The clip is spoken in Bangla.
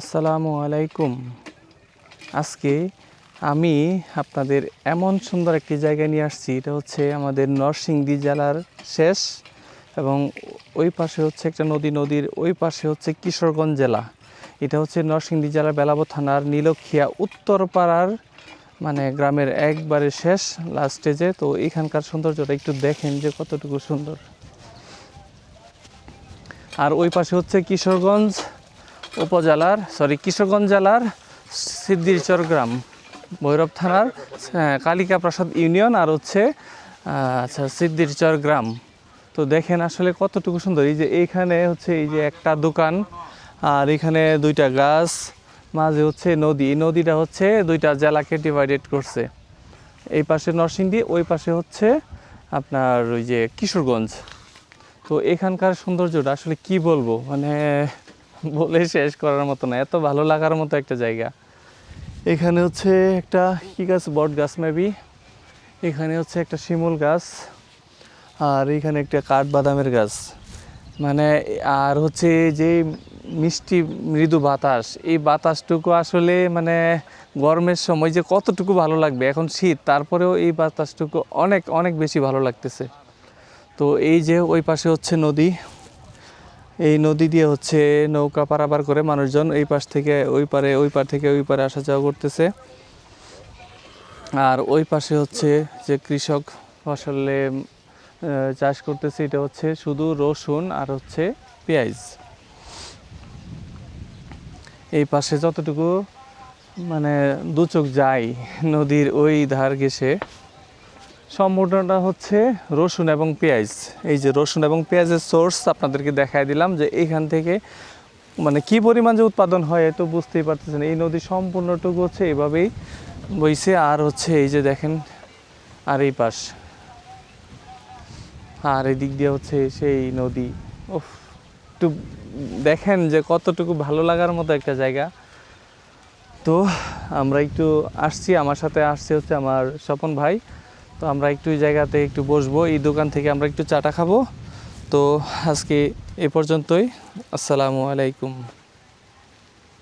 আসসালামু আলাইকুম। আজকে আমি আপনাদের এমন সুন্দর একটি জায়গায় নিয়ে আসছি। এটা হচ্ছে আমাদের নরসিংদী জেলার শেষ এবং ওই পাশে হচ্ছে একটা নদী। নদীর ওই পাশে হচ্ছে কিশোরগঞ্জ জেলা। এটা হচ্ছে নরসিংদী জেলার বেলাবো থানার নীলক্ষিয়া উত্তরপাড়ার মানে গ্রামের একবারে শেষ লাস্ট স্টেজে তো এখানকার সৌন্দর্যটা একটু দেখেন যে কতটুকু সুন্দর। আর ওই পাশে হচ্ছে কিশোরগঞ্জ। উপজেলার সরি কিশোরগঞ্জ জেলার সিদ্দিরচর গ্রাম, ভৈরব থানার কালিকা প্রসাদ ইউনিয়ন আর হচ্ছে আচ্ছা সিদ্দিরচর গ্রাম। তো দেখেন আসলে কতটুকু সুন্দর। এই যে এইখানে হচ্ছে এই যে একটা দোকান, আর এখানে দুইটা গাছ, মাঝে হচ্ছে নদী। এই নদীটা হচ্ছে দুইটা জেলাকে ডিভাইডেড করছে। এই পাশে নরসিংদী, ওই পাশে হচ্ছে আপনার ওই যে কিশোরগঞ্জ। তো এখানকার সৌন্দর্যটা আসলে কি বলব? মানে বলে শেষ করার মতো না, এত ভালো লাগার মতো একটা জায়গা। এখানে হচ্ছে একটা কি গাছ? বট গাছ মেবি এখানে হচ্ছে একটা শিমুল গাছ আর এখানে একটা কাঠ বাদামের গাছ। মানে আর হচ্ছে যে মিষ্টি মৃদু বাতাস, এই বাতাসটুকু আসলে মানে গরমের সময় যে কতটুকু ভালো লাগবে, এখন শীত, তারপরেও এই বাতাসটুকু অনেক অনেক বেশি ভালো লাগতেছে। তো এই যে ওই পাশে হচ্ছে নদী এই নদী দিয়ে হচ্ছে নৌকা পারাপার করে মানুষজন এই পাশ থেকে ওই পারে, ওই পার থেকে ওই পারে আসা যাওয়া করতেছে। আর ওই পাশে হচ্ছে যে কৃষক ফসলে চাষ করতেছে, এটা হচ্ছে শুধু রসুন আর হচ্ছে পেঁয়াজ। এই পাশে যতটুকু মানে দু চোখ যায় নদীর ওই ধার ঘেসে সম্পূর্ণটা হচ্ছে রসুন এবং পেঁয়াজ। এই যে রসুন এবং পেঁয়াজের সোর্স আপনাদেরকে দেখাই দিলাম যে এইখান থেকে মানে কি পরিমাণ যে উৎপাদন হয় তো বুঝতেই পারতেছেন। এই নদী সম্পূর্ণটুকু হচ্ছে এভাবেই বইছে। আর হচ্ছে এই যে দেখেন, আর এই পাশ। আর এই দিক দিয়ে হচ্ছে সেই নদী। উফ, একটু দেখেন যে কতটুকু ভালো লাগার মতো একটা জায়গা। তো আমরা একটু আসছি, আমার সাথে আসছে হচ্ছে আমার স্বপন ভাই। তো আমরা একটু জায়গাতে একটু বসবো, এই দোকান থেকে আমরা একটু চাটা খাব। তো আজকে এ পর্যন্তই। আসসালামু আলাইকুম।